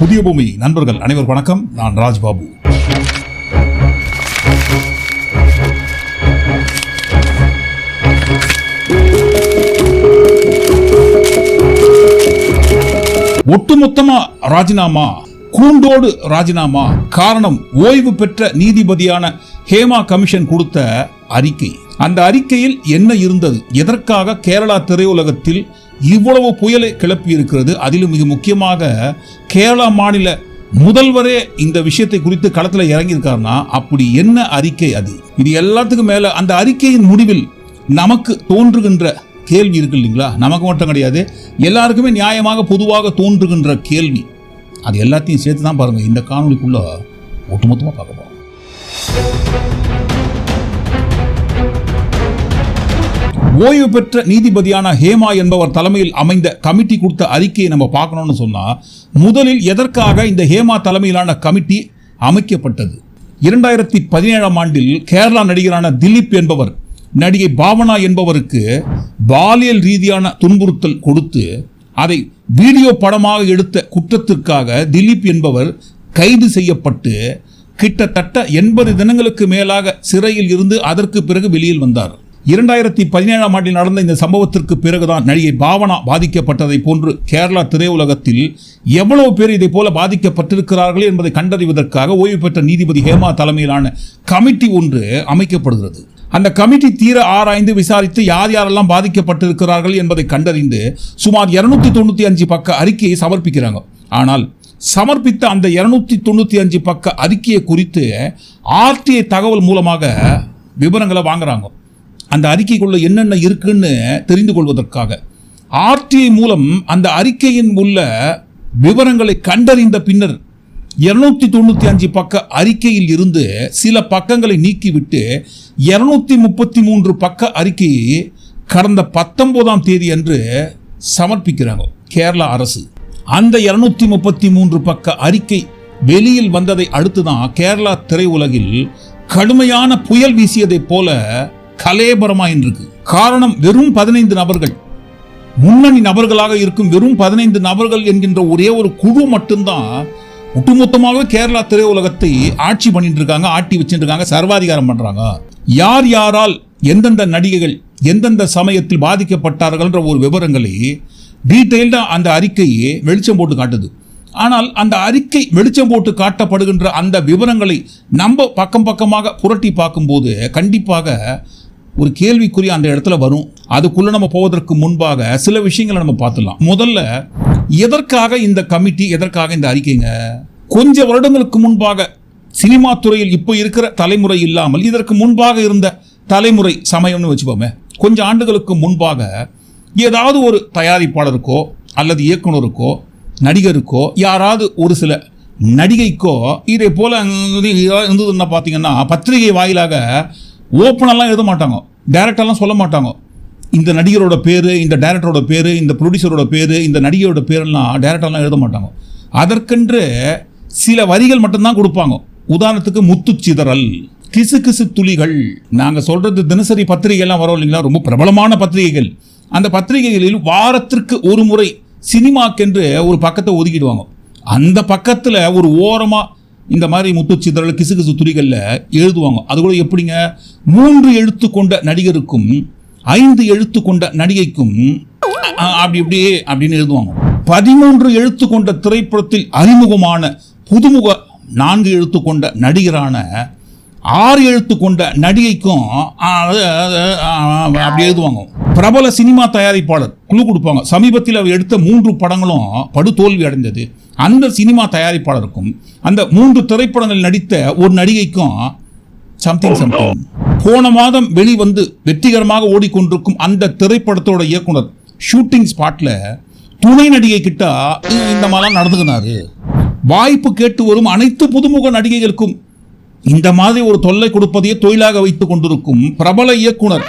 புதிய பூமி. நண்பர்கள் அனைவர் வணக்கம். நான் ராஜ்பாபு. ஒட்டுமொத்தமா ராஜினாமா கூண்டோடு ராஜினாமா காரணம் ஓய்வு பெற்ற நீதிபதியான ஹேமா கமிஷன் கொடுத்த அறிக்கை. அந்த அறிக்கையில் என்ன இருந்தது? எதற்காக கேரளா திரையுலகத்தில் இவ்வளவு புயலை கிளப்பி இருக்கிறது அதிலும் மிக முக்கியமாக கேரளா மாநில முதல்வரே இந்த விஷயத்தை குறித்து களத்தில் இறங்கியிருக்காருன்னா அப்படி என்ன அறிக்கை அது? இது எல்லாத்துக்கும் மேலே அந்த அறிக்கையின் முடிவில் நமக்கு தோன்றுகின்ற கேள்வி இருக்கு இல்லைங்களா? நமக்கு மட்டும் கிடையாது எல்லாருக்குமே நியாயமாக பொதுவாக தோன்றுகின்ற கேள்வி. அது எல்லாத்தையும் சேர்த்து தான் பாருங்கள் இந்த காணொலிக்குள்ளே ஒட்டுமொத்தமாக பார்க்க போகிறோம் ஓய்வு பெற்ற நீதிபதியான ஹேமா என்பவர் தலைமையில் அமைந்த கமிட்டி கொடுத்த அறிக்கையை நம்ம பார்க்கணும்னு சொன்னால் முதலில் எதற்காக இந்த ஹேமா தலைமையிலான கமிட்டி அமைக்கப்பட்டது? இரண்டாயிரத்தி பதினேழாம் ஆண்டில் கேரளா நடிகரான திலீப் என்பவர் நடிகை பாவனா என்பவருக்கு பாலியல் ரீதியான துன்புறுத்தல் கொடுத்து அதை வீடியோ படமாக எடுத்த குற்றத்திற்காக திலீப் என்பவர் கைது செய்யப்பட்டு கிட்டத்தட்ட எண்பது தினங்களுக்கு மேலாக சிறையில் இருந்து அதற்கு பிறகு வெளியில் வந்தார். இரண்டாயிரத்தி பதினேழாம் ஆண்டில் நடந்த இந்த சம்பவத்திற்கு பிறகுதான் நடிகை பாவனா பாதிக்கப்பட்டதை போன்று கேரளா திரையுலகத்தில் எவ்வளவு பேர் இதை போல பாதிக்கப்பட்டிருக்கிறார்கள் என்பதை கண்டறிவதற்காக ஓய்வு பெற்ற நீதிபதி ஹேமா தலைமையிலான கமிட்டி ஒன்று அமைக்கப்படுகிறது. அந்த கமிட்டி தீர ஆராய்ந்து விசாரித்து யார் யாரெல்லாம் பாதிக்கப்பட்டிருக்கிறார்கள் என்பதை கண்டறிந்து சுமார் இருநூத்தி தொண்ணூத்தி அஞ்சு பக்க அறிக்கையை சமர்ப்பிக்கிறாங்க. ஆனால் சமர்ப்பித்த அந்த இருநூத்தி தொண்ணூற்றி அஞ்சு பக்க அறிக்கையை குறித்து ஆர்டிஐ தகவல் மூலமாக விவரங்களை வாங்குறாங்க. அந்த அறிக்கைக்குள்ள என்னென்ன இருக்குன்னு தெரிந்து கொள்வதற்காக. ஆர்டிஐ மூலம் அந்த அறிக்கையின் உள்ள விவரங்களை கண்டறிந்த பின்னர் இருநூத்தி தொண்ணூற்றி அஞ்சு பக்க அறிக்கையில் இருந்து சில பக்கங்களை நீக்கிவிட்டு இருநூத்தி முப்பத்தி மூன்று பக்க அறிக்கையை கடந்த பத்தொன்பதாம் தேதி அன்று சமர்ப்பிக்கிறாங்க கேரளா அரசு. அந்த இருநூத்தி முப்பத்தி மூன்று பக்க அறிக்கை வெளியில் வந்ததை அடுத்து தான் கேரளா திரையுலகில் கடுமையான புயல் வீசியதைப் போல கலேபரமா காரணம் வெறும் பதினைந்து நபர்கள். முன்னணி நபர்களாக இருக்கும் வெறும் பதினைந்து நபர்கள் என்கின்ற ஒரே ஒரு குழு மட்டும்தான் ஒட்டுமொத்தமாகவே கேரளா திரையுலகத்தை ஆட்சி பண்ணிட்டு இருக்காங்க ஆட்டி வச்சுட்டு இருக்காங்க சர்வாதிகாரம் பண்றாங்க. யார் யாரால் எந்தெந்த நடிகைகள் எந்தெந்த சமயத்தில் பாதிக்கப்பட்டார்கள்ன்ற ஒரு விவரங்களை டீட்டெயில்டாக அந்த அறிக்கையை வெளிச்சம் போட்டு காட்டுது. ஆனால் அந்த அறிக்கை வெளிச்சம் போட்டு காட்டப்படுகின்ற அந்த விவரங்களை நம்ம பக்கம் பக்கமாக புரட்டி பார்க்கும்போது கண்டிப்பாக ஒரு கேள்விக்குறி அந்த இடத்துல வரும். அதுக்குள்ள நம்ம போவதற்கு முன்பாக சில விஷயங்களை நம்ம பார்த்துடலாம். முதல்ல எதற்காக இந்த கமிட்டி எதற்காக இந்த அறிக்கைங்க? கொஞ்ச வருடங்களுக்கு முன்பாக சினிமா துறையில் இப்போ இருக்கிற தலைமுறை இல்லாமல் இதற்கு முன்பாக இருந்த தலைமுறை சமயம்னு வச்சுப்போமே கொஞ்சம் ஆண்டுகளுக்கு முன்பாக ஏதாவது ஒரு தயாரிப்பாளருக்கோ அல்லது இயக்குனருக்கோ நடிகருக்கோ யாராவது ஒரு சில நடிகைக்கோ இதே போல இருந்ததுன்னா பார்த்தீங்கன்னா பத்திரிகை வாயிலாக ஓப்பனெல்லாம் எழுத மாட்டாங்க. டேரக்டர்லாம் சொல்ல மாட்டாங்க. இந்த நடிகரோட பேர் இந்த டேரக்டரோட பேர் இந்த ப்ரொடியூசரோட பேர் இந்த நடிகரோட பேரெல்லாம் டேரக்டர்லாம் எழுத மாட்டாங்க. அதற்கென்று சில வரிகள் மட்டும்தான் கொடுப்பாங்க. உதாரணத்துக்கு முத்துச்சிதறல் கிசு கிசு துளிகள். நாங்கள் சொல்கிறது தினசரி பத்திரிகைலாம் வரோம் இல்லைங்களா? ரொம்ப பிரபலமான பத்திரிகைகள். அந்த பத்திரிகைகளில் வாரத்திற்கு ஒரு முறை சினிமாக்கென்று ஒரு பக்கத்தை ஒதுக்கிடுவாங்க. அந்த பக்கத்தில் ஒரு ஓரமாக இந்த மாதிரி முத்து சிதறல் கிசுகிசு துளிகளில் எழுதுவாங்க. அது கூட எப்படிங்க? மூன்று எழுத்து கொண்ட நடிகருக்கும் ஐந்து எழுத்து கொண்ட நடிகைக்கும் அப்படி இப்படியே அப்படின்னு எழுதுவாங்க. பதிமூன்று எழுத்து கொண்ட திரைப்படத்தில் அறிமுகமான புதுமுக நான்கு எழுத்து கொண்ட நடிகரான ஆறு எழுத்து கொண்ட நடிகைக்கும் அப்படி எழுதுவாங்க. பிரபல சினிமா தயாரிப்பாளர் குழு கொடுப்பாங்க. சமீபத்தில் அவர் எடுத்த மூன்று படங்களும் படுதோல்வி அடைந்தது. அந்த சினிமா தயாரிப்பாளருக்கும் அந்த மூன்று திரைப்படங்கள் நடித்த ஒரு நடிகைக்கும் சம்திங் சம்திங் போன மாதம் வெளிவந்து வெற்றிகரமாக ஓடிக்கொண்டிருக்கும் அந்த திரைப்படத்தோட இயக்குனர் ஷூட்டிங் ஸ்பாட்ல துணை நடிகை கிட்ட இந்த மாதிரிலாம் நடந்துக்கினாரு. வாய்ப்பு கேட்டு வரும் அனைத்து புதுமுக நடிகைகளுக்கும். இந்த மாதிரி ஒரு தொல்லை கொடுப்பதையே தொழிலாக வைத்துக் கொண்டிருக்கும் பிரபல இயக்குனர்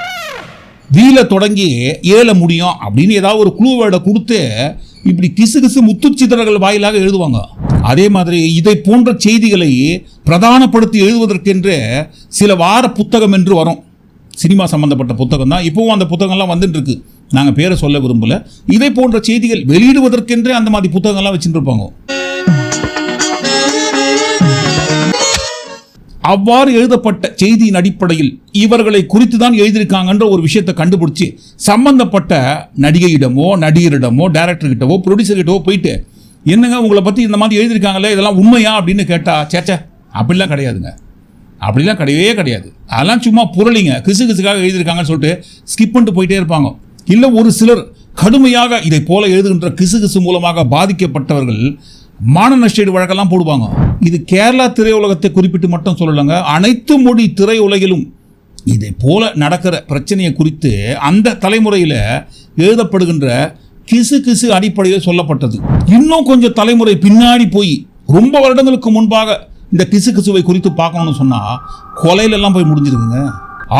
வீல தொடங்கி ஏல முடியும் அப்படின்னு ஏதாவது ஒரு குழுவோட கொடுத்து இப்படி கிசு கிசு முத்துச்சிதறல்கள் வாயிலாக எழுதுவாங்க. அதே மாதிரி இதை போன்ற செய்திகளை பிரதானப்படுத்தி எழுதுவதற்கென்று சில வார புத்தகம் என்று வரும். சினிமா சம்பந்தப்பட்ட புத்தகம் தான். இப்போவும் அந்த புத்தகம்லாம் வந்துட்டுருக்கு. நாங்கள் பேரை சொல்ல விரும்பல. இதை போன்ற செய்திகள் வெளியிடுவதற்கென்றே அந்த மாதிரி புத்தகங்கள்லாம் வச்சுட்டு இருப்பாங்க. அவ்வாறு எழுதப்பட்ட செய்தியின் அடிப்படையில் இவர்களை குறித்து தான் எழுதியிருக்காங்கன்ற ஒரு விஷயத்தை கண்டுபிடிச்சி சம்பந்தப்பட்ட நடிகையிடமோ நடிகரிடமோ டைரக்டர்கிட்டவோ ப்ரொடியூசர்கிட்டவோ போயிட்டு என்னங்க உங்களை பற்றி இந்த மாதிரி எழுதியிருக்காங்களே இதெல்லாம் உண்மையா? அப்படின்னு கேட்டால் சேச்சே அப்படிலாம் கிடையாதுங்க. அப்படிலாம் கிடையவே கிடையாது. அதெல்லாம் சும்மா புரளிங்க. கிசு கிசுக்காக எழுதியிருக்காங்கன்னு சொல்லிட்டு ஸ்கிப் பண்ணிட்டு போயிட்டே இருப்பாங்க. இல்லை ஒரு சிலர் கடுமையாக இதை போல எழுதுகின்ற கிசு கிசு மூலமாக பாதிக்கப்பட்டவர்கள் மான நஷ்டீடு வழக்கெல்லாம் போடுவாங்க. இது கேரளா திரையுலகத்தை குறிப்பிட்டு மட்டும் சொல்லலைங்க. அனைத்து மொழி திரையுலகிலும் இதை போல நடக்கிற பிரச்சனையை குறித்து அந்த தலைமுறையில் எழுதப்படுகின்ற கிசு கிசு அடிப்படையில் சொல்லப்பட்டது. இன்னும் கொஞ்சம் தலைமுறை பின்னாடி போய் ரொம்ப வருடங்களுக்கு முன்பாக இந்த கிசு கிசுவை குறித்து பார்க்கணும்னு சொன்னால் கொலையிலெல்லாம் போய் முடிஞ்சிருக்குங்க.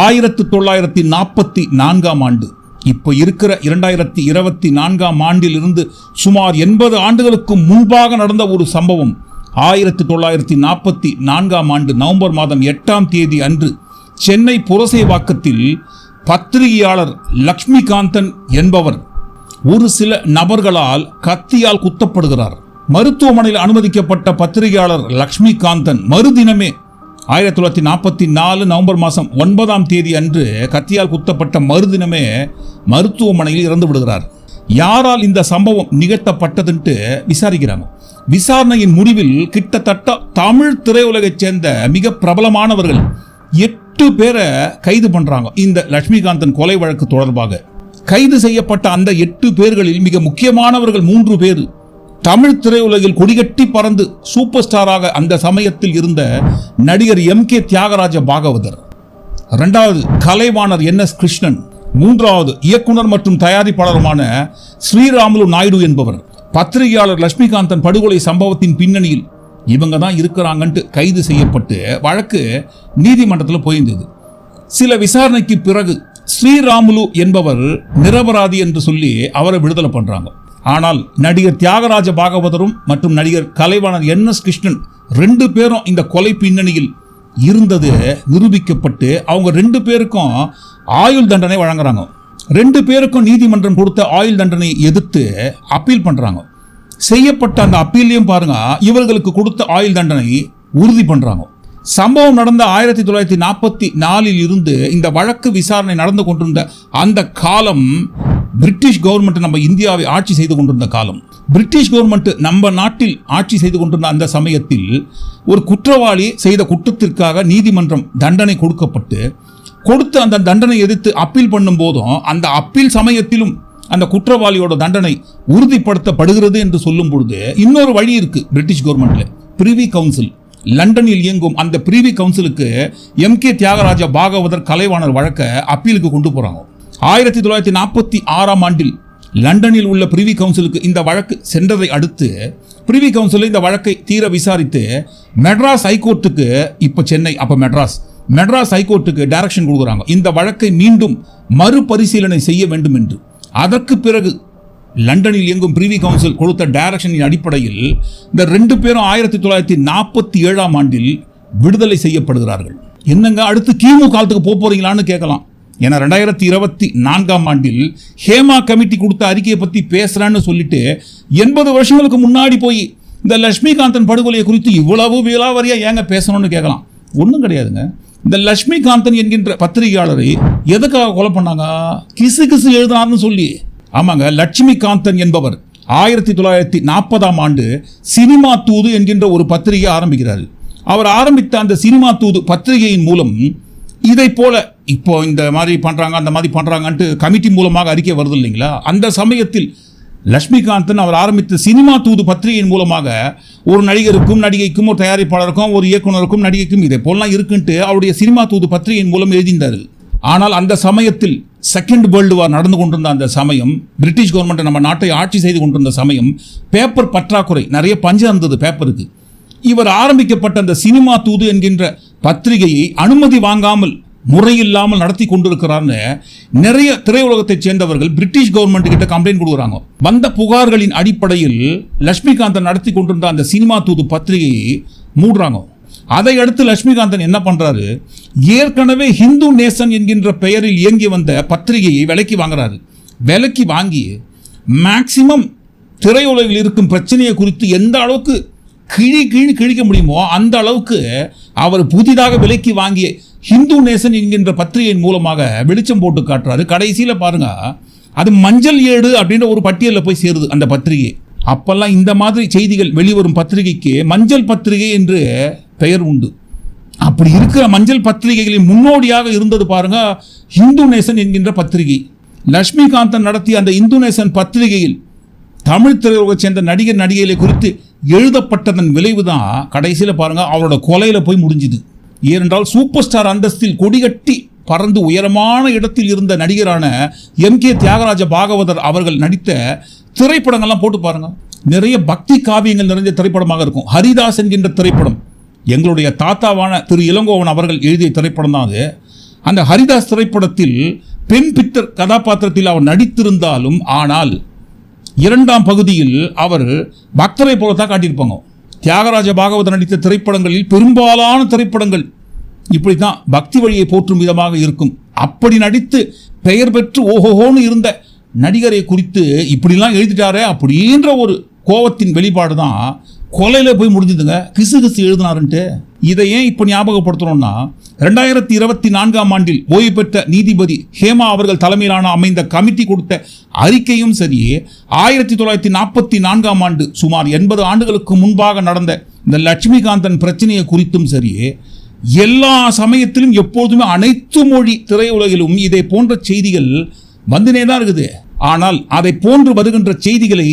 ஆயிரத்தி தொள்ளாயிரத்தி நாற்பத்தி நான்காம் ஆண்டு. இப்போ இருக்கிற இரண்டாயிரத்தி இருபத்தி நான்காம் ஆண்டில் இருந்து சுமார் எண்பது ஆண்டுகளுக்கு முன்பாக நடந்த ஒரு சம்பவம். ஆயிரத்தி தொள்ளாயிரத்தி நாற்பத்தி நான்காம் ஆண்டு நவம்பர் மாதம் எட்டாம் தேதி அன்று சென்னை புரசைவாக்கத்தில் பத்திரிகையாளர் லக்ஷ்மிகாந்தன் என்பவர் ஒரு சில நபர்களால் கத்தியால் குத்தப்படுகிறார். மருத்துவமனையில் அனுமதிக்கப்பட்ட பத்திரிகையாளர் லக்ஷ்மிகாந்தன் மறுதினமே ஆயிரத்தி தொள்ளாயிரத்தி நாற்பத்தி நாலு நவம்பர் மாதம் ஒன்பதாம் தேதி அன்று கத்தியால் குத்தப்பட்ட மறுதினமே மருத்துவமனையில் இறந்து விடுகிறார் யாரால் இந்த சம்பவம் நிகழ்த்தப்பட்டதுன்ட்டு விசாரிக்கிறாங்க. விசாரணையின் முடிவில் கிட்டத்தட்ட தமிழ் திரையுலகைச் சேர்ந்த மிக பிரபலமானவர்கள் எட்டு பேரை கைது பண்றாங்க. இந்த லட்சுமிகாந்தன் கொலை வழக்கு தொடர்பாக. கைது செய்யப்பட்ட அந்த எட்டு பேர்களில் மிக முக்கியமானவர்கள் மூன்று பேர். தமிழ் திரையுலகில் கொடிகட்டி பறந்து சூப்பர் ஸ்டாராக அந்த சமயத்தில் இருந்த நடிகர் எம் கே தியாகராஜ பாகவதர். ரெண்டாவது கலைவாணர் என் எஸ் கிருஷ்ணன். மூன்றாவது இயக்குனர் மற்றும் தயாரிப்பாளருமான ஸ்ரீராமுலு நாயுடு என்பவர். பத்திரிகையாளர் லட்சுமிகாந்தன் படுகொலை சம்பவத்தின் பின்னணியில் இவங்க தான் இருக்கிறாங்கன்ட்டு கைது செய்யப்பட்டு வழக்கு நீதிமன்றத்தில் போயிருந்தது. சில விசாரணைக்கு பிறகு ஸ்ரீராமுலு என்பவர் நிரபராதி என்று சொல்லி அவரை விடுதலை பண்ணுறாங்க ஆனால் நடிகர் தியாகராஜ பாகவதரும் மற்றும் நடிகர் கலைவாணர் என் எஸ் கிருஷ்ணன் ரெண்டு பேரும் இந்த கொலை பின்னணியில் இருந்தது நிரூபிக்கப்பட்டு அவங்க ரெண்டு பேருக்கும் ஆயுள் தண்டனை வழங்குறாங்க. ரெண்டு பேருக்கும் நீதிமன்றம் கொடுத்த ஆயுள் தண்டனை எதிர்த்து அப்பீல் பண்றாங்க. செய்யப்பட்ட அந்த அப்பீலையும் பாருங்க இவர்களுக்கு கொடுத்த ஆயுள் தண்டனை உறுதி பண்றாங்க. சம்பவம் நடந்த ஆயிரத்தி தொள்ளாயிரத்தி நாற்பத்தி நாலில் இருந்து இந்த வழக்கு விசாரணை நடந்து கொண்டிருந்த அந்த காலம் பிரிட்டிஷ் கவர்மெண்ட் நம்ம இந்தியாவை ஆட்சி செய்து கொண்டிருந்த காலம் பிரிட்டிஷ் கவர்மெண்ட் நம்ம நாட்டில் ஆட்சி செய்து கொண்டிருந்த அந்த சமயத்தில் ஒரு குற்றவாளி செய்த குற்றத்திற்காக நீதிமன்றம் தண்டனை கொடுக்கப்பட்டு கொடுத்து அந்த தண்டனை எதிர்த்து அப்பீல் பண்ணும் போதும் அந்த அப்பீல் சமயத்திலும் அந்த குற்றவாளியோட தண்டனை உறுதிப்படுத்தப்படுகிறது என்று சொல்லும் பொழுது இன்னொரு வழி இருக்கு பிரிட்டிஷ் கவர்மெண்ட்ல பிரிவி கவுன்சில் லண்டனில் இயங்கும் அந்த பிரிவி கவுன்சிலுக்கு எம் கே தியாகராஜ பாகவதர் கலைவாணர் வழக்க அப்பீலுக்கு கொண்டு போறாங்க. ஆயிரத்தி தொள்ளாயிரத்தி நாற்பத்தி ஆறாம் ஆண்டில் லண்டனில் உள்ள பிரிவி கவுன்சிலுக்கு இந்த வழக்கு சென்றதை அடுத்து பிரிவி கவுன்சில் இந்த வழக்கை தீர விசாரித்து மெட்ராஸ் ஹைகோர்ட்டுக்கு இப்போ சென்னை அப்போ மெட்ராஸ் மெட்ராஸ் ஹைகோர்ட்டுக்கு டைரக்ஷன் கொடுக்குறாங்க. இந்த வழக்கை மீண்டும் மறுபரிசீலனை செய்ய வேண்டும் என்று. அதற்கு பிறகு லண்டனில் இயங்கும் பிரிவி கவுன்சில் கொடுத்த டைரக்ஷனின் அடிப்படையில் இந்த ரெண்டு பேரும் ஆயிரத்தி தொள்ளாயிரத்தி நாற்பத்தி ஏழாம் ஆண்டில் விடுதலை செய்யப்படுகிறார்கள். என்னங்க அடுத்து கிமு காலத்துக்கு போக போறீங்களான்னு கேட்கலாம். ஏன்னா ரெண்டாயிரத்தி இருபத்தி நான்காம் ஆண்டில் ஹேமா கமிட்டி கொடுத்த அறிக்கையை பற்றி பேசுகிறேன்னு சொல்லிட்டு எண்பது வருஷங்களுக்கு முன்னாடி போய் இந்த லட்சுமிகாந்தன் படுகொலையை குறித்து இவ்வளவு விலாவரியாக ஏங்க பேசணும்னு கேட்கலாம். ஒன்றும் கிடையாதுங்க. இந்த லட்சுமிகாந்தன் என்கின்ற பத்திரிகையாளரை எதுக்காக கொலை பண்ணாங்க? கிசு கிசு எழுதினார்னு சொல்லி. ஆமாங்க லட்சுமிகாந்தன் என்பவர் ஆயிரத்தி தொள்ளாயிரத்தி நாற்பதாம் ஆண்டு சினிமா தூது என்கின்ற ஒரு பத்திரிகை ஆரம்பிக்கிறார். அவர் ஆரம்பித்த அந்த சினிமா தூது பத்திரிகையின் மூலம் இதை போல இப்போ இந்த மாதிரி பண்ணுறாங்க அந்த மாதிரி பண்ணுறாங்கன்ட்டு கமிட்டி மூலமாக அறிக்கை வருது இல்லைங்களா? அந்த சமயத்தில் லட்சுமிகாந்தன் அவர் ஆரம்பித்த சினிமா தூது பத்திரிகையின் மூலமாக ஒரு நடிகருக்கும் நடிகைக்கும் ஒரு தயாரிப்பாளருக்கும் ஒரு இயக்குனருக்கும் நடிகைக்கும் இதை போலாம் இருக்குன்ட்டு அவருடைய சினிமா தூது பத்திரிகையின் மூலம் எழுதியிருந்தார். ஆனால் அந்த சமயத்தில் செகண்ட் வேர்ல்டு வார் நடந்து கொண்டிருந்த அந்த சமயம் பிரிட்டிஷ் கவர்மெண்ட் நம்ம நாட்டை ஆட்சி செய்து கொண்டிருந்த சமயம் பேப்பர் பற்றாக்குறை நிறைய பஞ்சம் இருந்தது பேப்பருக்கு இவர் ஆரம்பிக்கப்பட்ட அந்த சினிமா தூது என்கின்ற பத்திரிகையை அனுமதி வாங்காமல் முறையில்லாமல் நடத்தி கொண்டிருக்கிறான்னு நிறைய திரையுலகத்தைச் சேர்ந்தவர்கள் பிரிட்டிஷ் கவர்மெண்ட் கிட்ட கம்ப்ளைண்ட் கொடுக்குறாங்க. வந்த புகார்களின் அடிப்படையில் லட்சுமிகாந்தன் நடத்தி கொண்டிருந்த அந்த சினிமா தூது பத்திரிகையை மூடுறாங்க. அதை அடுத்து லட்சுமிகாந்தன் என்ன பண்றாரு? ஏற்கனவே ஹிந்து நேசன் என்கின்ற பெயரில் இயங்கி வந்த பத்திரிகையை விலைக்கு வாங்குறாரு. விலைக்கு வாங்கி மேக்சிமம் திரையுலகில் இருக்கும் பிரச்சனையை குறித்து எந்த அளவுக்கு கிழி கிழி கிழிக்க முடியுமோ அந்த அளவுக்கு அவர் புதிதாக விலைக்கு வாங்கிய ஹிந்து நேசன் என்கின்ற பத்திரிகையின் மூலமாக வெளிச்சம் போட்டு காட்டுறாரு. கடைசியில் பாருங்க அது மஞ்சள் ஏடு அப்படின்ற ஒரு பட்டியலில் போய் சேருது அந்த பத்திரிகை. அப்பெல்லாம் இந்த மாதிரி செய்திகள் வெளிவரும் பத்திரிகைக்கு மஞ்சள் பத்திரிகை என்று பெயர் உண்டு. அப்படி இருக்கிற மஞ்சள் பத்திரிகைகளின் முன்னோடியாக இருந்தது பாருங்க ஹிந்து நேசன் என்கின்ற பத்திரிகை. லட்சுமிகாந்தன் நடத்திய அந்த இந்து நேசன் பத்திரிகையில் தமிழ் திரையுலகை சேர்ந்த நடிகர் நடிகைகளை குறித்து எழுதப்பட்டதன் விளைவு தான் கடைசியில் பாருங்கள் அவரோட கொலையில் போய் முடிஞ்சுது. ஏனென்றால் சூப்பர் ஸ்டார் அந்தஸ்தில் கொடிகட்டி பறந்து உயரமான இடத்தில் இருந்த நடிகரான எம் கே தியாகராஜ பாகவதர் அவர்கள் நடித்த திரைப்படங்கள்லாம் போட்டு பாருங்கள் நிறைய பக்தி காவியங்கள் நிறைந்த திரைப்படமாக இருக்கும். ஹரிதாஸ் என்கின்ற திரைப்படம் எங்களுடைய தாத்தாவான திரு இளங்கோவன் அவர்கள் எழுதிய திரைப்படம் தான் அது. அந்த ஹரிதாஸ் திரைப்படத்தில் பெண் பித்தர் கதாபாத்திரத்தில் அவர் நடித்திருந்தாலும் ஆனால் இரண்டாம் பகுதியில் அவர் பக்தரை போல தான் காட்டியிருப்பாங்க. தியாகராஜ பாகவதர் நடித்த திரைப்படங்களில் பெரும்பாலான திரைப்படங்கள் இப்படி தான் பக்தி வழியை போற்றும் விதமாக இருக்கும். அப்படி நடித்து பெயர் பெற்று ஓஹோஹோன்னு இருந்த நடிகரை குறித்து இப்படிலாம் எழுதிட்டாரே அப்படின்ற ஒரு கோவத்தின் வெளிப்பாடு தான் கொலையில் போய் முடிஞ்சுதுங்க. கிசு கிசு எழுதினாருன்ட்டு. இதை ஏன் இப்போ ஞாபகப்படுத்தணும்னா ரெண்டாயிரத்தி இருபத்தி நான்காம் ஆண்டில் ஓய்வு பெற்ற நீதிபதி ஹேமா அவர்கள் தலைமையிலான அமைந்த கமிட்டி கொடுத்த அறிக்கையும் சரி ஆயிரத்தி தொள்ளாயிரத்தி நாற்பத்தி நான்காம் ஆண்டு சுமார் எண்பது ஆண்டுகளுக்கு முன்பாக நடந்த இந்த லட்சுமிகாந்தன் பிரச்சனையை குறித்தும் சரி எல்லா சமயத்திலும் எப்போதுமே அனைத்து மொழி திரையுலகிலும் இதை போன்ற செய்திகள் வந்துனே தான் இருக்குது. ஆனால் அதை போன்று வருகின்ற செய்திகளை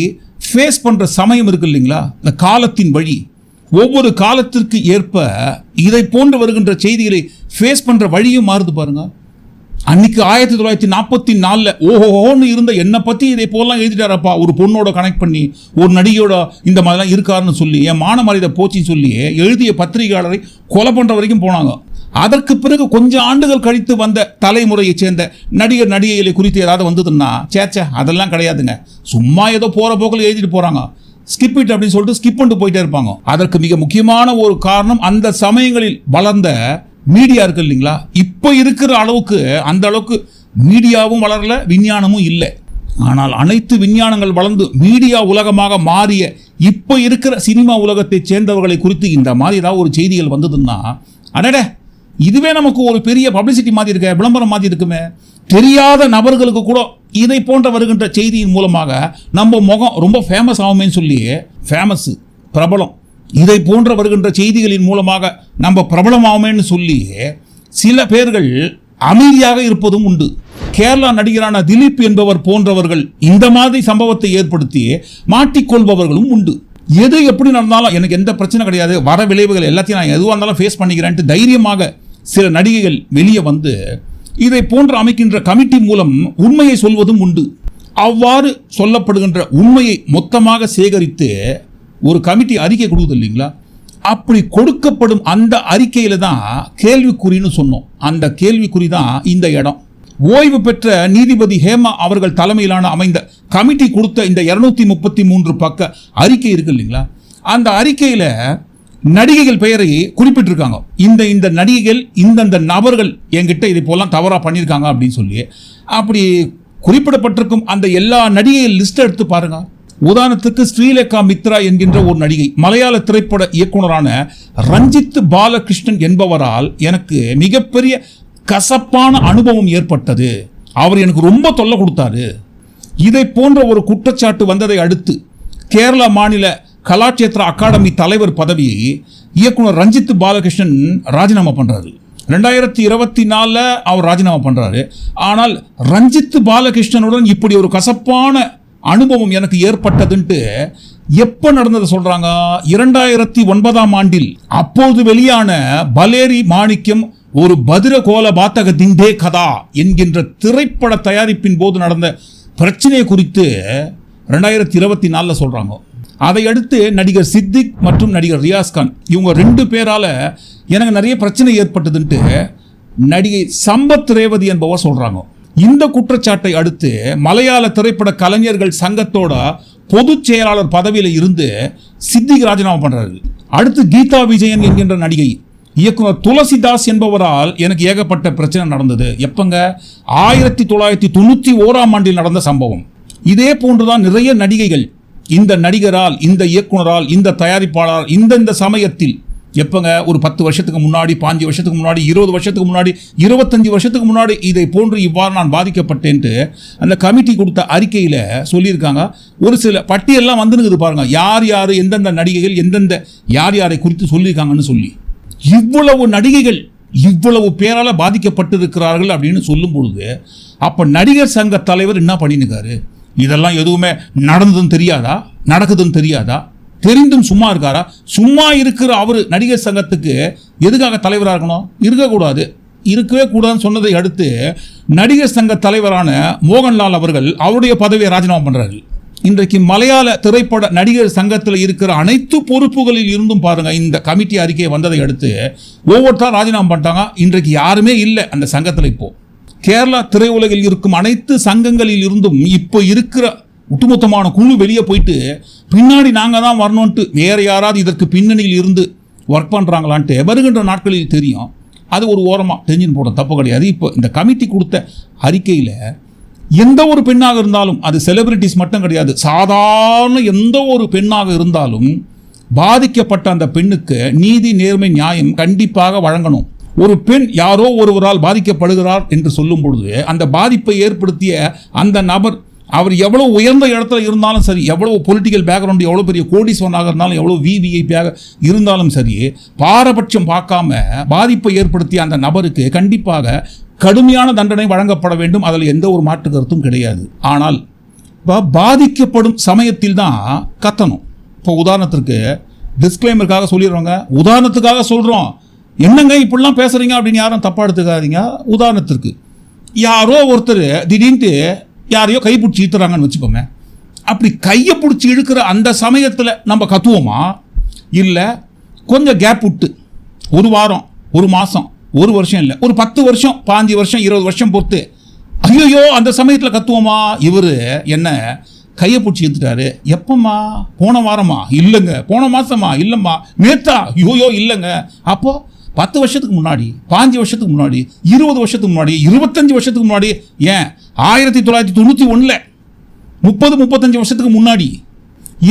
ஃபேஸ் பண்ணுற சமயம் இருக்கு இல்லைங்களா? இந்த காலத்தின் வழி. ஒவ்வொரு காலத்திற்கு ஏற்ப இதை போன்று வருகின்ற செய்திகளை ஃபேஸ் பண்ணுற வழியும் மாறுது பாருங்க. அன்னைக்கு ஆயிரத்தி தொள்ளாயிரத்தி நாற்பத்தி நாலில் ஓஹோன்னு இருந்த என்னை பற்றி இதை போலாம் எழுதிட்டாரப்பா. ஒரு பொண்ணோட கனெக்ட் பண்ணி ஒரு நடிகையோட இந்த மாதிரிலாம் இருக்காருன்னு சொல்லி என் மான போச்சின்னு சொல்லி எழுதிய பத்திரிகையாளரை கொலை பண்ணுற வரைக்கும் போனாங்க. அதற்கு பிறகு கொஞ்சம் ஆண்டுகள் கழித்து வந்த தலைமுறையைச் சேர்ந்த நடிகர் நடிகைகளை குறித்து ஏதாவது வந்ததுன்னா சேச்சே அதெல்லாம் கிடையாதுங்க. சும்மா ஏதோ போகிற போக்கில் எழுதிட்டு போகிறாங்க ஸ்கிப் இட் அப்படின்னு சொல்லிட்டு ஸ்கிப் பண்ணிட்டு போயிட்டே இருப்பாங்க. அதற்கு மிக முக்கியமான ஒரு காரணம் அந்த சமயங்களில் வளர்ந்த மீடியா இருக்கு இல்லைங்களா? இப்போ இருக்கிற அளவுக்கு அந்த அளவுக்கு மீடியாவும் வளரல விஞ்ஞானமும் இல்லை. ஆனால் அனைத்து விஞ்ஞானங்கள் வளர்ந்து மீடியா உலகமாக மாறிய இப்போ இருக்கிற சினிமா உலகத்தைச் சேர்ந்தவர்களை குறித்து இந்த மாதிரி ஏதாவது ஒரு செய்திகள் வந்ததுன்னா அடடே! இதுவே நமக்கு ஒரு பெரிய பப்ளிசிட்டி மாதிரி இருக்க விளம்பரம் மாதிரி இருக்குமே. தெரியாத நபர்களுக்கு கூட இதை போன்ற வருகின்ற செய்தியின் மூலமாக நம்ம முகம் ரொம்ப ஃபேமஸ் ஆகுமேன்னு சொல்லி ஃபேமஸு பிரபலம். இதை போன்ற வருகின்ற செய்திகளின் மூலமாக நம்ம பிரபலமாகுமேன்னு சொல்லி சில பேர்கள் அமைதியாக இருப்பதும் உண்டு. கேரளா நடிகரான திலீப் என்பவர் போன்றவர்கள் இந்த மாதிரி சம்பவத்தை ஏற்படுத்தி மாட்டிக்கொள்பவர்களும் உண்டு. எது எப்படி நடந்தாலும் எனக்கு எந்த பிரச்சனை கிடையாது. வர விளைவுகள் எல்லாத்தையும் நான் எதுவாக இருந்தாலும் ஃபேஸ் பண்ணிக்கிறேன்ட்டு தைரியமாக சில நடிகைகள் வெளியே வந்து இதை போன்று அமைக்கின்ற கமிட்டி மூலம் உண்மையை சொல்வதும் உண்டு. அவ்வாறு சொல்லப்படுகின்ற உண்மையை மொத்தமாக சேகரித்து ஒரு கமிட்டி அறிக்கை கொடுக்குது இல்லைங்களா? அப்படி கொடுக்கப்படும் அந்த அறிக்கையில் தான் கேள்விக்குறின்னு சொன்னோம். அந்த கேள்விக்குறி தான் இந்த இடம். ஓய்வு பெற்ற நீதிபதி ஹேமா அவர்கள் தலைமையிலான அமைந்த கமிட்டி கொடுத்த இந்த இருநூத்தி முப்பத்தி மூன்று பக்க அறிக்கை இருக்கு இல்லைங்களா? அந்த அறிக்கையில் நடிகைகள் பெயரை குறிப்பிட்டிருக்காங்க. இந்த இந்த நடிகைகள் இந்தந்த நபர்கள் என்கிட்ட இதை போலாம் தவறாக பண்ணியிருக்காங்க அப்படின்னு சொல்லி. அப்படி குறிப்பிடப்பட்டிருக்கும் அந்த எல்லா நடிகைகள் லிஸ்ட் எடுத்து பாருங்க. உதாரணத்துக்கு ஸ்ரீலேகா மித்ரா என்கின்ற ஒரு நடிகை மலையாள திரைப்பட இயக்குனரான ரஞ்சித் பாலகிருஷ்ணன் என்பவரால் எனக்கு மிகப்பெரிய கசப்பான அனுபவம் ஏற்பட்டது. அவர் எனக்கு ரொம்ப தொல்லை கொடுத்தாரு. இதை போன்ற ஒரு குற்றச்சாட்டு வந்ததை அடுத்து கேரளா மாநில கலாட்சேத்திர அகாடமி தலைவர் பதவியை இயக்குனர் ரஞ்சித் பாலகிருஷ்ணன் ராஜினாமா பண்ணுறாரு ரெண்டாயிரத்தி இருபத்தி நாலில் அவர் ராஜினாமா பண்ணுறாரு ஆனால் ரஞ்சித் பாலகிருஷ்ணனுடன் இப்படி ஒரு கசப்பான அனுபவம் எனக்கு ஏற்பட்டதுன்ட்டு எப்போ நடந்ததை சொல்கிறாங்க இரண்டாயிரத்தி ஒன்பதாம் ஆண்டில் அப்போது வெளியான பலேரி மாணிக்கம் ஒரு பதிர கோல பாத்தக திண்டே கதா என்கின்ற திரைப்பட தயாரிப்பின் போது நடந்த பிரச்சனை குறித்து ரெண்டாயிரத்தி இருபத்தி நாலில் சொல்கிறாங்க அதை அடுத்து நடிகர் சித்திக் மற்றும் நடிகர் ரியாஸ் கான். இவங்க ரெண்டு பேரால் எனக்கு நிறைய பிரச்சனை ஏற்பட்டதுன்ட்டு நடிகை சம்பத் ரேவதி என்பவர் சொல்கிறாங்க இந்த குற்றச்சாட்டை அடுத்து மலையாள திரைப்பட கலைஞர்கள் சங்கத்தோட பொதுச் செயலாளர் பதவியில் இருந்து சித்திக் ராஜினாமா பண்ணுறாரு அடுத்து கீதா விஜயன் என்கின்ற நடிகை இயக்குனர் துளசிதாஸ் என்பவரால் எனக்கு ஏகப்பட்ட பிரச்சனை நடந்தது. எப்பங்க? ஆயிரத்தி தொள்ளாயிரத்தி தொண்ணூற்றி ஓராம் ஆண்டில் நடந்த சம்பவம். இதே போன்றுதான் நிறைய நடிகைகள் இந்த நடிகரால் இந்த இயக்குனரால் இந்த தயாரிப்பாளரால் இந்தந்த சமயத்தில் எப்போங்க ஒரு பத்து வருஷத்துக்கு முன்னாடி பாஞ்சு வருஷத்துக்கு முன்னாடி இருபது வருஷத்துக்கு முன்னாடி இருபத்தஞ்சி வருஷத்துக்கு முன்னாடி இதை போன்று இவ்வாறு நான் பாதிக்கப்பட்டேன்ட்டு அந்த கமிட்டி கொடுத்த அறிக்கையில் சொல்லியிருக்காங்க. ஒரு சில பட்டியெல்லாம் வந்துனுக்குது பாருங்கள் யார் யார் எந்தெந்த நடிகைகள் எந்தெந்த யார் யாரை குறித்து சொல்லியிருக்காங்கன்னு சொல்லி. இவ்வளவு நடிகைகள் இவ்வளவு பேரால் பாதிக்கப்பட்டிருக்கிறார்கள் அப்படின்னு சொல்லும் பொழுது அப்போ நடிகர் சங்க தலைவர் என்ன பண்ணினுக்காரு? இதெல்லாம் எதுவுமே நடந்ததுன்னு தெரியாதா? நடக்குதுன்னு தெரியாதா? தெரிந்தும் சும்மா இருக்காரா? சும்மா இருக்கிற அவர் நடிகர் சங்கத்துக்கு எதுக்காக தலைவராக இருக்கணும்? இருக்கக்கூடாது. இருக்கவே கூடாதுன்னு சொன்னதை அடுத்து நடிகர் சங்க தலைவரான மோகன்லால் அவர்கள் அவருடைய பதவியை ராஜினாமா பண்ணுறார்கள் இன்றைக்கு மலையாள திரைப்பட நடிகர் சங்கத்தில் இருக்கிற அனைத்து பொறுப்புகளில் இருந்தும் பாருங்கள் இந்த கமிட்டி அறிக்கை வந்ததை அடுத்து ஒவ்வொருத்தரும் ராஜினாமா பண்ணிட்டாங்க. இன்றைக்கு யாருமே இல்லை அந்த சங்கத்தில் இப்போது கேரளா திரையுலகில் இருக்கும் அனைத்து சங்கங்களில் இருந்தும் இப்போ இருக்கிற ஒட்டுமொத்தமான குழு வெளியே போயிட்டு பின்னாடி நாங்கள் தான் வரணும்ன்ட்டு வேற யாராவது இதற்கு பின்னணியில் இருந்து ஒர்க் பண்ணுறாங்களான்ட்டு வருகின்ற நாட்களில் தெரியும். அது ஒரு ஓரமாக தெரிஞ்சுன்னு போட தப்பு கிடையாது. இப்போ இந்த கமிட்டி கொடுத்த அறிக்கையில் எந்த ஒரு பெண்ணாக இருந்தாலும் அது செலிபிரிட்டிஸ் மட்டும் கிடையாது. சாதாரண எந்த ஒரு பெண்ணாக இருந்தாலும் பாதிக்கப்பட்ட அந்த பெண்ணுக்கு நீதி நேர்மை நியாயம் கண்டிப்பாக வழங்கணும். ஒரு பெண் யாரோ ஒருவரால் பாதிக்கப்படுகிறார் என்று சொல்லும் பொழுது அந்த பாதிப்பை ஏற்படுத்திய அந்த நபர் அவர் எவ்வளோ உயர்ந்த இடத்துல இருந்தாலும் சரி எவ்வளோ பொலிட்டிக்கல் பேக்ரவுண்டு எவ்வளோ பெரிய கோடீஸ்வரனாக இருந்தாலும் எவ்வளோ விவிஐபியாக இருந்தாலும் சரி பாரபட்சம் பார்க்காம பாதிப்பை ஏற்படுத்திய அந்த நபருக்கு கண்டிப்பாக கடுமையான தண்டனை வழங்கப்பட வேண்டும். அதில் எந்த ஒரு மாற்று கருத்தும் கிடையாது. ஆனால் இப்போ பாதிக்கப்படும் சமயத்தில் தான் கத்தணும். இப்போ உதாரணத்திற்கு டிஸ்க்ளைமருக்காக சொல்லிடுறோங்க. உதாரணத்துக்காக சொல்கிறோம் என்னங்க இப்படிலாம் பேசுகிறீங்க அப்படின்னு யாரும் தப்பாக எடுத்துக்காதீங்க. உதாரணத்திற்கு யாரோ ஒருத்தர் திடீர்னு யாரையோ கை பிடிச்சி இழுத்துறாங்கன்னு வச்சுக்கோங்க அப்படி கையை பிடிச்சி இழுக்கிற அந்த சமயத்தில் நம்ம கத்துவோமா? இல்லை கொஞ்சம் கேப் விட்டு ஒரு வாரம் ஒரு மாதம் ஒரு வருஷம் இல்லை ஒரு பத்து வருஷம் பாஞ்சு வருஷம் இருபது வருஷம் பொறுத்து ஐயோ அந்த சமயத்தில் கத்துவோமா? இவர் என்ன கையை பிடிச்சி எடுத்துட்டாரு எப்பம்மா? போன வாரமா? இல்லைங்க. போன மாதமா இல்லைம்மா. நேத்தா? ஐயோயோ இல்லைங்க. அப்போது பத்து வருஷத்துக்கு முன்னாடி பாஞ்சு வருஷத்துக்கு முன்னாடி இருபது வருஷத்துக்கு முன்னாடி இருபத்தஞ்சு வருஷத்துக்கு முன்னாடி ஏன்? ஆயிரத்தி தொள்ளாயிரத்தி தொண்ணூற்றி ஒன்றில் முப்பது முப்பத்தஞ்சு வருஷத்துக்கு முன்னாடி.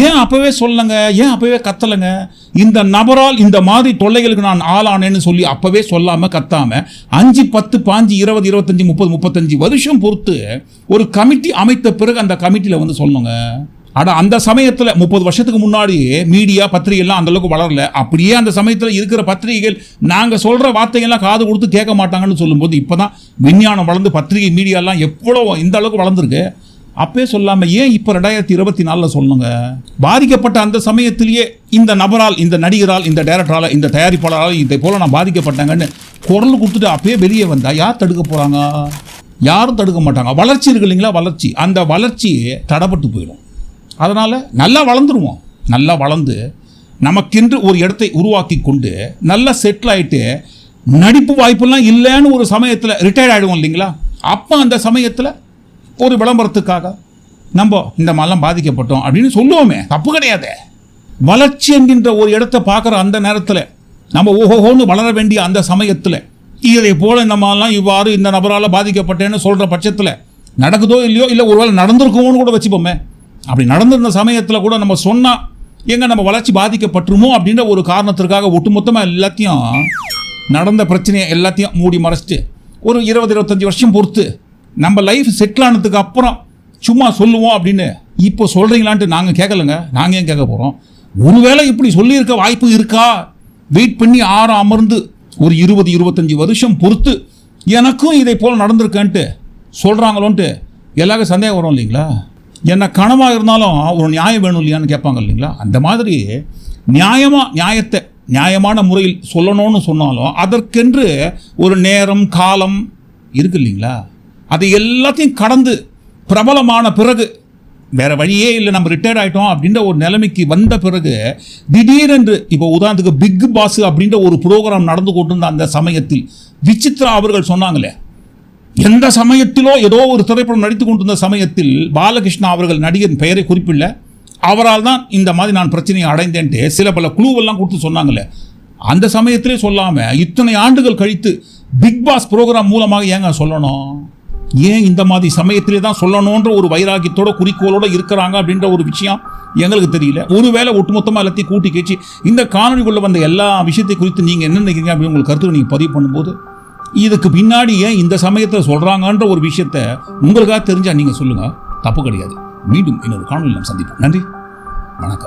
ஏன் அப்போவே சொல்லலைங்க? ஏன் அப்போவே கத்தலைங்க? இந்த நபரால் இந்த மாதிரி தொல்லைகளுக்கு நான் ஆளானேன்னு சொல்லி அப்போவே சொல்லாமல் கத்தாமல் அஞ்சு பத்து பாஞ்சு இருபது இருபத்தஞ்சி முப்பது முப்பத்தஞ்சு வருஷம் பொறுத்து ஒரு கமிட்டி அமைத்த பிறகு அந்த கமிட்டியில் வந்து சொல்லணுங்க. அட அந்த சமயத்தில் முப்பது வருஷத்துக்கு முன்னாடியே மீடியா பத்திரிகைலாம் அந்தளவுக்கு வளரல. அப்படியே அந்த சமயத்தில் இருக்கிற பத்திரிகைகள் நாங்கள் சொல்கிற வார்த்தைகள்லாம் காது கொடுத்து கேட்க மாட்டாங்கன்னு சொல்லும்போது இப்போ தான் விஞ்ஞானம் வளர்ந்து பத்திரிகை மீடியாலாம் எவ்வளோ இந்த அளவுக்கு வளர்ந்துருக்கு. அப்பே சொல்லாமல் ஏன் இப்போ ரெண்டாயிரத்தி இருபத்தி நாலில் சொல்லுங்க? பாதிக்கப்பட்ட அந்த சமயத்திலேயே இந்த நபரால் இந்த நடிகரால் இந்த டைரக்டரால் இந்த தயாரிப்பாளரால் இதை போல் நான் பாதிக்கப்பட்டாங்கன்னு குரல் கொடுத்துட்டு அப்பயே வெளியே வந்தால் யார் தடுக்க போகிறாங்க யாரும் தடுக்க மாட்டாங்க. வளர்ச்சி இருக்கு இல்லைங்களா? வளர்ச்சி. அந்த வளர்ச்சி தடப்பட்டு போயிடும். அதனால் நல்லா வளர்ந்துருவோம். நல்லா வளர்ந்து நமக்கென்று ஒரு இடத்தை உருவாக்கி கொண்டு நல்லா செட்டில் ஆகிட்டு நடிப்பு வாய்ப்பெல்லாம் இல்லைன்னு ஒரு சமயத்தில் ரிட்டையர்ட் ஆகிடுவோம் இல்லைங்களா? அப்போ அந்த சமயத்தில் ஒரு விளம்பரத்துக்காக நம்ம இந்த மாதிரிலாம் பாதிக்கப்பட்டோம் அப்படின்னு சொல்லுவோமே. தப்பு கிடையாது. வளர்ச்சி என்கின்ற ஒரு இடத்தை பார்க்குற அந்த நேரத்தில் நம்ம ஓஹோன்னு வளர வேண்டிய அந்த சமயத்தில் இதை போல நம்மலாம் இவ்வாறு இந்த நபரால் பாதிக்கப்பட்டேன்னு சொல்கிற பட்சத்தில் நடக்குதோ இல்லையோ இல்லை ஒருவேளை நடந்திருக்குமோன்னு கூட வச்சுப்போமே. அப்படி நடந்திருந்த சமயத்தில் கூட நம்ம சொன்னால் எங்கே நம்ம வளர்ச்சி பாதிக்கப்பட்டுருமோ அப்படின்ற ஒரு காரணத்திற்காக ஒட்டுமொத்தமாக எல்லாத்தையும் நடந்த பிரச்சனையை எல்லாத்தையும் மூடி மறைச்சிட்டு ஒரு இருபது இருபத்தஞ்சி வருஷம் பொறுத்து நம்ம லைஃப் செட்டில் ஆனதுக்கு அப்புறம் சும்மா சொல்லுவோம் அப்படின்னு இப்போ சொல்கிறீங்களான்ட்டு நாங்கள் கேட்கலங்க. நாங்கள் ஏன் கேட்க போகிறோம் ஒருவேளை இப்படி சொல்லியிருக்க வாய்ப்பு இருக்கா? வெயிட் பண்ணி ஆற அமர்ந்து ஒரு இருபது இருபத்தஞ்சி வருஷம் பொறுத்து எனக்கும் இதை போல் நடந்திருக்கேன்ட்டு சொல்கிறாங்களோன்ட்டு எல்லாருக்கும் சந்தேகம் வரும் இல்லைங்களா? என்ன கனவாக இருந்தாலும் ஒரு நியாயம் வேணும் இல்லையான்னு கேட்பாங்க இல்லைங்களா? அந்த மாதிரி நியாயமாக நியாயத்தை நியாயமான முறையில் சொல்லணும்னு சொன்னாலும் அதற்கென்று ஒரு நேரம் காலம் இருக்கு இல்லைங்களா? அது எல்லாத்தையும் கடந்து பிரபலமான பிறகு வேற வழியே இல்லை நம்ம ரிட்டையர்ட் ஆகிட்டோம் அப்படின்ற ஒரு நிலைமைக்கு வந்த பிறகு திடீரென்று இப்போ உதாரணத்துக்கு பிக் பாஸ் அப்படின்ற ஒரு ப்ரோக்ராம் நடந்து கொண்டிருந்த அந்த சமயத்தில் விசித்ரா அவர்கள் சொன்னாங்களே எந்த சமயத்திலோ ஏதோ ஒரு திரைப்படம் நடித்து கொண்டிருந்த சமயத்தில் பாலகிருஷ்ணா அவர்கள் நடிகரின் பெயரை குறிப்பில்ல அவரால் தான் இந்த மாதிரி நான் பிரச்சனையை அடைந்தேன்ட்டு சில பல குழுவெல்லாம் கொடுத்து சொன்னாங்களே அந்த சமயத்திலே சொல்லாமல் இத்தனை ஆண்டுகள் கழித்து பிக் பாஸ் ப்ரோக்ராம் மூலமாக ஏங்க சொல்லணும்? ஏன் இந்த மாதிரி சமயத்திலே தான் சொல்லணுன்ற ஒரு வைராக்கியத்தோட குறிக்கோளோட இருக்கிறாங்க அப்படின்ற ஒரு விஷயம் எங்களுக்கு தெரியல. ஒருவேளை ஒட்டுமொத்தமாக எல்லாத்தையும் கூட்டி கேச்சு இந்த காணொலிக்குள்ளே வந்த எல்லா விஷயத்தை குறித்து நீங்கள் என்ன நினைக்கிறீங்க அப்படின்னு உங்களுக்கு கருத்து நீங்கள் பதிவு பண்ணும்போது இதுக்கு பின்னாடி ஏன் இந்த சமயத்தில் சொல்கிறாங்கன்ற ஒரு விஷயத்த உங்களுக்காக தெரிஞ்சால் நீங்கள் சொல்லுங்கள் தப்பு கிடையாது. மீண்டும் இன்னொரு காணொலி நாம் சந்திப்போம். நன்றி. வணக்கம்.